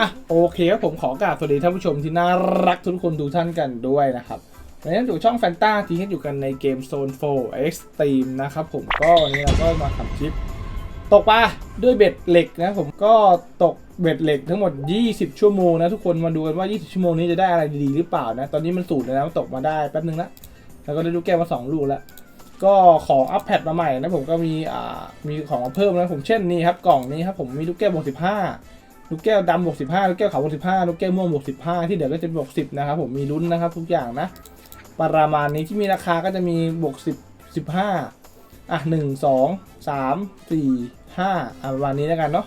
อะโอเคครับผมขอกราบสวัสดีท่านผู้ชมที่น่ารักทุกคนทุกท่านกันด้วยนะครับวันนี้อยู่ช่องแฟนตาที่อยู่กันในเกม Zone 4 Extreme นะครับผมก็วันนี้เราก็มาทำคลิป ตกปลาด้วยเบ็ดเหล็กนะผมก็ตกเบ็ดเหล็กทั้งหมด 20 ชั่วโมงนะทุกคนมาดูกันว่า 20 ชั่วโมงนี้จะได้อะไรดีๆหรือเปล่านะ ตอนนี้มันสูตรเลยนะมันตกมาได้แป๊บนึงละแล้วก็ได้ลูกแก้วมา 2 ลูกแล้วก็ของอัปแพดมาใหม่นะผมก็มีอ่ามีของมาเพิ่มนะผมเช่นนี่ครับกล่องนี้ครับผมมีลูกแก้วบวก15 ลูกแก้วดำบวก15ลูกแก้วขาวบวก15ลูกแก้วม่วงบวก15ที่เหลือก็จะบวก10นะครับผมมีลุ้นนะครับทุกอย่างนะ ประมาณนี้ที่มีราคาก็จะมีบวก10 15อะ1 2 3 4 5อะประมาณนี้แล้วกันเนาะ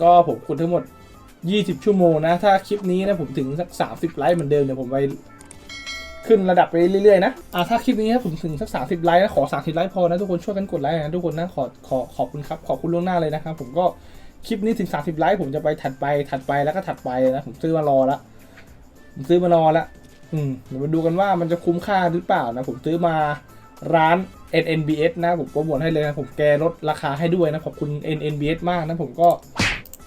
ก็ผมคุณทั้งหมด 20 ชั่วโมงนะ ถ้าคลิปนี้นะผมถึงสัก 30 ไลค์เหมือนเดิมเดี๋ยวผมไปขึ้นระดับไปเรื่อยๆนะอะถ้าคลิปนี้นะผมถึงสัก 30 ไลค์นะขอ 30 ไลค์พอนะทุกคนช่วยกันกดไลค์นะทุกคนนะขอขอขอบคุณครับ ขอบคุณล่วงหน้าเลยนะครับผมก็ คลิปนี้ถึง30ไลค์ผมจะไปถัดไปถัดไปแล้วก็ถัดไปนะผมซื้อมารอละผมซื้อมารอละอืมเดี๋ยวมาดูกันว่ามันจะคุ้มค่าหรือเปล่านะผมซื้อมาร้าน NNBS นะผมโปรโมทให้เลยนะผมแกลดราคาให้ด้วยนะขอบคุณ NNBS มากนะผมก็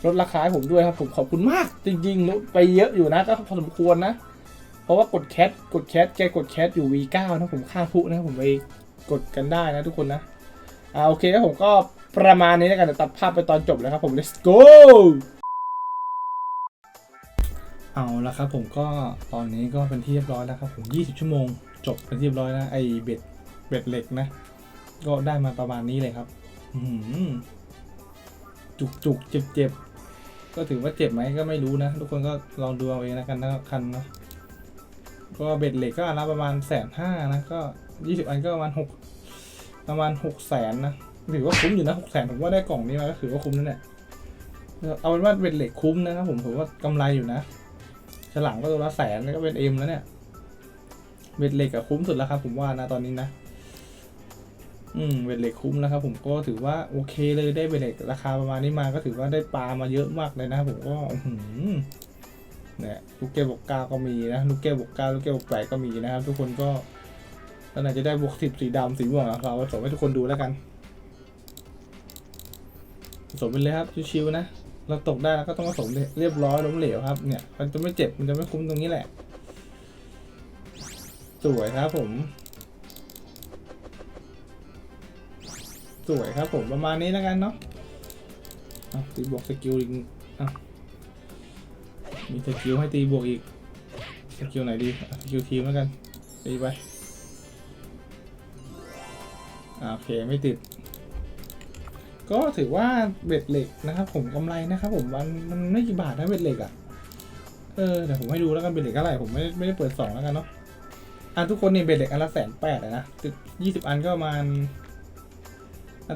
ลดราคาให้ผมด้วยครับผมขอบคุณมากจริงๆลดไปเยอะอยู่นะก็พอสมควรนะ เพราะว่ากดแคทกดแคทแกกดแคทอยู่ V9 นะผมค่าพุนะผมไปกดกันได้นะทุกคนนะอ่าโอเคครับผมก็ ประมาณนี้แล้วกันเดี๋ยวตัดภาพไปตอนจบเลยครับผม let's go เอาละครับผมก็ตอนนี้ก็เป็นที่เรียบร้อยแล้วครับผม 20 ชั่วโมง จบเป็นที่เรียบร้อยนะไอเบ็ดเบ็ดเหล็กนะ ก็ได้มาประมาณนี้เลยครับหือจุกจุกเจ็บเจ็บก็ถือว่าเจ็บไหมก็ไม่รู้นะ ทุกคนก็ลองดูเอาเองนะกันนะคันเนาะก็เบ็ดเหล็กก็อันละประมาณแสนห้านะ ก็ยี่สิบอันก็ประมาณหกประมาณหกแสนนะ ถือว่าคุ้มอยู่นะหกแสนผมว่าได้กล่องนี้มาก็ถือว่าคุ้มนั่นแหละเอาเป็นว่าเบ็ดเหล็กคุ้มนะครับผมถือว่ากำไรอยู่นะฉลังก็ตัวละแสนแล้วก็เป็นเอ็มแล้วเนี่ยเบ็ดเหล็กอะคุ้มสุดแล้วครับผมว่านะตอนนี้นะ อืมเบ็ดเหล็กคุ้มแล้วครับผมก็ถือว่าโอเคเลยได้เบ็ดเหล็กราคาประมาณนี้มาก็ถือว่าได้ปลามาเยอะมากเลยนะผมก็อื้อหือเนี่ยลูกแก้วบวกเก้าก็มีนะลูกแก้วบวกเก้าลูกแก้วบวกแปดก็มีนะครับ ทุกคนก็ตอนไหนจะได้บวกสิบสีดำสีม่วงอะเราผสมให้ทุกคนดูแล้วกัน สมไปเลยครับชิวๆนะ เราตกได้แล้วก็ต้องผสมเรียบร้อยล้มเหลวครับเนี่ย มันจะไม่เจ็บมันจะไม่คุ้มตรงนี้แหละ สวยครับผม สวยครับผมประมาณนี้แล้วกันเนาะะตีบวกสกิลอีกอะมีสกิลให้ตีบวกอีกสกิลไหนดีสกิลทีมแล้วกันตีไปโอเคไม่ติด ก็ถือว่าเบ็ดเหล็กนะครับผมกำไรนะครับผมมันมันไม่กี่บาทนะเบ็ดเหล็กอะเออเดี๋ยวผมให้ดูแล้วกันเบ็ดเหล็กเท่าไหร่ผมไม่ไม่ได้เปิดสองแล้วกันเนาะอะทุกคนนี่เบ็ดเหล็กอันละแสนแปดนะติดยี่สิบอันก็ประมาณ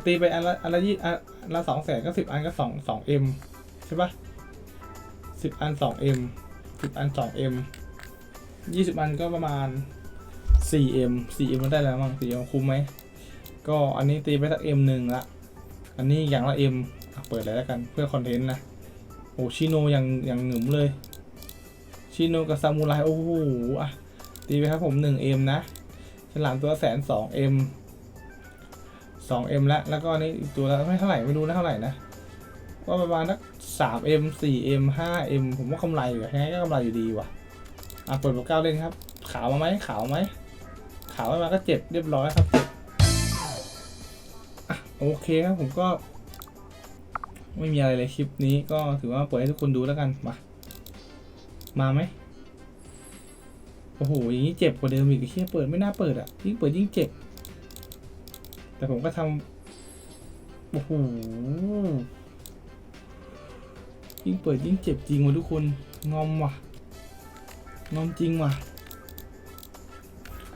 ตีไปอันละอันละยี่อันละสองแสนก็สิบอันก็สองสองเอ็มใช่ปะสิบอันสองเอ็มสิบอันสองเอ็มยี่สิบอันก็ประมาณสี่เอ็มสี่เอ็มมันได้แล้วมั้งสี่เอ็มคุ้มไหมก็อันนี้ตีไปสักเอ็มหนึ่งละ อันนี้อย่างละเอ็มเปิดเลยแล้วกันเพื่อคอนเทนต์นะ โอ้ชิโนยังยังหงึมเลย ชิโนกับซามูไรโอ้โหอะตีไปครับผมหนึ่งเอ็มนะฉลามตัวแสนสองเอ็มสองเอ็มแล้วแล้วก็อันนี้อีกตัวละไม่เท่าไหร่ไม่รู้นะเท่าไหร่นะก็ประมาณสักสามเอ็มสี่เอ็มห้าเอ็มผมว่ากำไรอยู่ยังไงก็กำไรอยู่ดีว่ะอะเปิดบอกเก้าเล่นครับ ขาวมาไหมขาวไหมขาวไม่มาก็เจ็บเรียบร้อยครับ โอเคครับผมก็ ไม่มีอะไรเลยคลิปนี้ก็ถือว่าเปิดให้ทุกคนดูแล้วกันมามาไหมโอ้โหอย่างนี้เจ็บกว่าเดิมอีกไอ้เชี่ยเปิดไม่น่าเปิดอะยิ่งเปิดยิ่งเจ็บ แต่ผมก็ทำโอ้โหยิ่งเปิดยิ่งเจ็บจริงว่ะทุกคนงอมว่ะงอมจริงว่ะ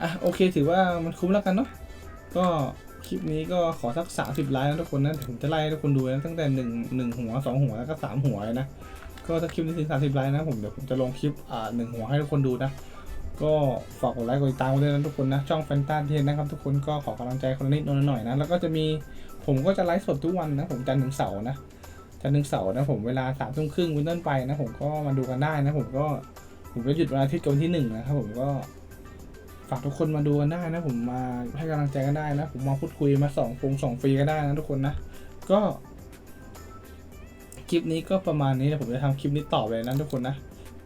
อะโอเคถือว่ามันคุ้มแล้วกันเนาะก็ คลิปนี้ก็ขอสักสามสิบไลค์นะทุกคนนะผมจะไล่ทุกคนดูนะตั้งแต่หนึ่งหนึ่งหัวสองหัวแล้วก็สามหัวเลยนะก็ถ้าคลิปนี้ถึงสามสิบไลค์นะผมเดี๋ยวผมจะลงคลิปอ่าหนึ่งหัวให้ทุกคนดูนะก็ฝากกดไลค์กดติดตามไว้ด้วยนะทุกคนนะช่องแฟนตาเทนนะครับทุกคนก็ขอกำลังใจคนนิดนหน่อยนะแล้วก็จะมีผมก็จะไลฟ์สดทุกวันนะผมจันทร์ถึงเสาร์นะจันทร์ถึงเสาร์นะผมเวลาสามทุ่มครึ่งเป็นต้นไปนะผมก็มาดูกันได้นะผมก็ผมก็หยุดวันอาทิตย์กับวันที่หนึ่งนะครับผมก็ ฝากทุกคนมาดูกันได้นะ ผมมาให้กำลังใจกันได้นะ ผมมาพูดคุยมาสองฟงสองฟรีก็ได้นะทุกคนนะ ก็คลิปนี้ก็ประมาณนี้เดี๋ยวผมจะทำคลิปนี้ต่อไปนะทุกคนนะ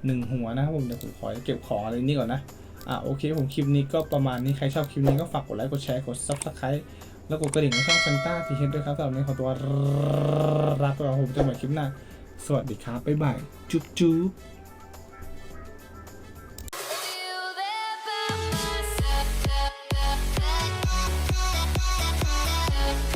หนึ่งหัวนะครับผมเดี๋ยวผมขอเก็บของอะไรนี่ก่อนนะอะโอเคผมคลิปนี้ก็ประมาณนี้ใครชอบคลิปนี้ก็ฝากกดไลค์กดแชร์กด subscribe แล้วกดกระดิ่งในช่องแฟนต้าทีเฮดด้วยครับสำหรับวันขอตัวรักเราผมจะเหมือนคลิปหน้า สวัสดีครับบ๊ายบายจุ๊บจุ๊บ